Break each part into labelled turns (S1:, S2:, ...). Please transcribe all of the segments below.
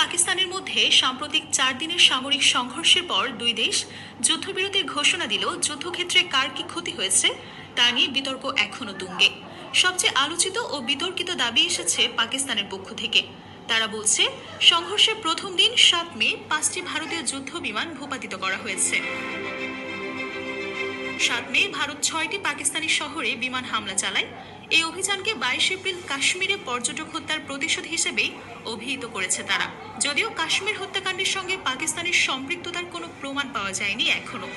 S1: পাকিস্তানের মধ্যে সাম্প্রতিক চার দিনের সামরিক সংঘর্ষের পর দুই দেশ যুদ্ধবিরতির ঘোষণা দিল, যুদ্ধক্ষেত্রে কার কি ক্ষতি হয়েছে তা নিয়ে বিতর্ক এখনও দুঙ্গে সবচেয়ে আলোচিত ও বিতর্কিত দাবি এসেছে পাকিস্তানের পক্ষ থেকে। তারা বলছে, সংঘর্ষের প্রথম দিন সাত মে পাঁচটি ভারতীয় যুদ্ধ বিমান ভূপাতিত করা হয়েছে। সাত মে ভারত ছয়টি পাকিস্তানি শহরে বিমান হামলা চালায়। এই অভিযানকে বাইশ এপ্রিল কাশ্মীরে পর্যটক হত্যার প্রতিশোধ হিসেবেই অভিহিত করেছে তারা। যদিও কাশ্মীর হত্যাকাণ্ডের সঙ্গে পাকিস্তানের সম্পৃক্ততার কোনো প্রমাণ পাওয়া যায়নি এখনও।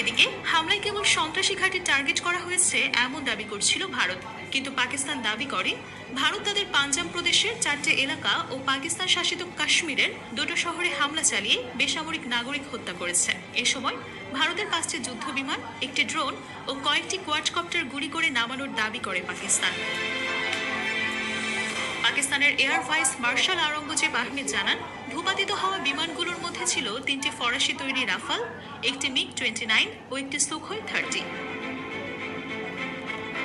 S1: এদিকে, হামলায় কেবল সন্ত্রাসী ঘাঁটি টার্গেট করা হয়েছে এমন দাবি করছিল ভারত। কিন্তু পাকিস্তান দাবি করে, ভারত তাদের পাঞ্জাব প্রদেশের চারটে এলাকা ও পাকিস্তান শাসিত কাশ্মীরের দুটো শহরে হামলা চালিয়ে বেসামরিক নাগরিক হত্যা করেছে। এ সময় ভারতের পাঁচটি যুদ্ধ বিমান একটি ড্রোন ও কয়েকটি কোয়াডকপ্টার গুলি করে নামানোর দাবি করে পাকিস্তান। পাকিস্তানের air vice marshal Aurangzeb Ahmed জানান, ভূপাতিত হওয়া বিমানগুলোর মধ্যে ছিল তিনটি ফরাসি তৈরি রাফাল, একটি মিগ টোয়েন্টি নাইন ও একটি সুখোই থার্টি।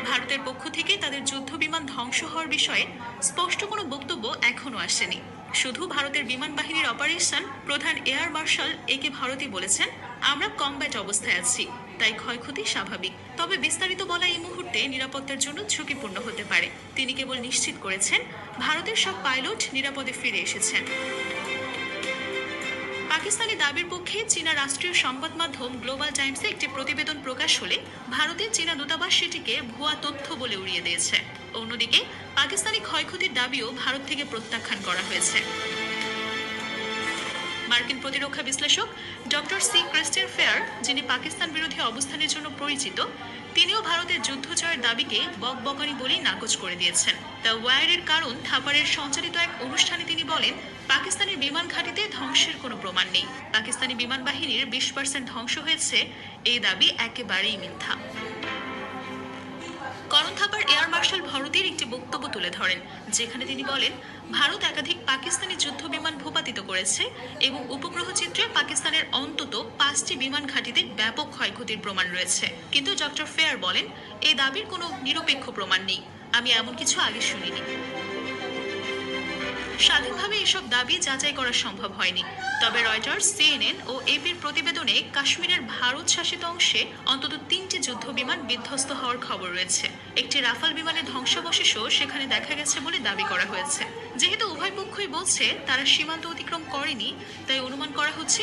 S1: ভারতের পক্ষ থেকে তাদের যুদ্ধ বিমান ধ্বংস হওয়ার বিষয়ে স্পষ্ট কোনো বক্তব্য এখনও আসেনি। শুধু ভারতের বিমান বাহিনীর অপারেশন প্রধান air marshal A K Bharti বলেছেন, আমরা কমব্যাট অবস্থায় আছি। তাই ক্ষয়ক্ষতি স্বাভাবিক। তবে বিস্তারিত বলা এই মুহূর্তে নিরাপত্তার জন্য ঝুঁকিপূর্ণ হতে পারে। তিনি কেবল নিশ্চিত করেছেন, ভারতের সব পাইলট নিরাপদে ফিরে এসেছেন। পাকিস্তানি দাবির পক্ষে চীনা রাষ্ট্রীয় সংবাদ মাধ্যম গ্লোবাল টাইমসে একটি প্রতিবেদন প্রকাশ হলে ভারতের চীনা দূতাবাস সেটিকে ভুয়া তথ্য বলে উড়িয়ে দিয়েছে। অন্যদিকে, পাকিস্তানি ক্ষয়ক্ষতির দাবিও ভারত থেকে প্রত্যাখ্যান করা হয়েছে। মার্কিন প্রতিরক্ষা বিশ্লেষক ডক্টর সি ক্রিস্টেন ফেয়ার, যিনি পাকিস্তান বিরোধী অবস্থানের জন্য পরিচিত, তিনিও ভারতের যুদ্ধ জয়ের দাবিকে বকবকানি বলেই নাকচ করে দিয়েছেন। দ্য ওয়ারের কারণ থাপারের সঞ্চালিত এক অনুষ্ঠানে তিনি বলেন, পাকিস্তানের বিমান ঘাঁটিতে ধ্বংসের কোনো প্রমাণ নেই। পাকিস্তানি বিমান বাহিনীর বিশ পার্সেন্ট ধ্বংস হয়েছে, এই দাবি একেবারেই মিথ্যা। করণ থাপার এয়ার মার্শাল ভারতের একটি বক্তব্য তুলে ধরেন, যেখানে তিনি বলেন, ভারত একাধিক পাকিস্তানি যুদ্ধ বিমান ভূপাতিত করেছে এবং উপগ্রহ চিত্রে পাকিস্তানের অন্তত পাঁচটি বিমান ঘাঁটিতে ব্যাপক ক্ষয়ক্ষতির প্রমাণ রয়েছে। কিন্তু ডক্টর ফেয়ার বলেন এই দাবির কোনো নিরপেক্ষ প্রমাণ নেই। আমি এমন কিছু আগে শুনিনি। স্বাধীনভাবে এসব দাবি যাচাই করা সম্ভব হয়নি। তবে রয়টার্স, সিএনএন ও এপির প্রতিবেদনে কাশ্মীরের ভারত শাসিত অংশে অন্তত তিনটি যুদ্ধ বিমান বিধ্বস্ত হওয়ার খবর রয়েছে। একটি রাফাল বিমানের ধ্বংসাবশেষও সেখানে দেখা গেছে বলে দাবি করা হয়েছে। যেহেতু উভয় পক্ষই বলছে তারা সীমান্ত অতিক্রম করেনি, তাই অনুমান করা হচ্ছে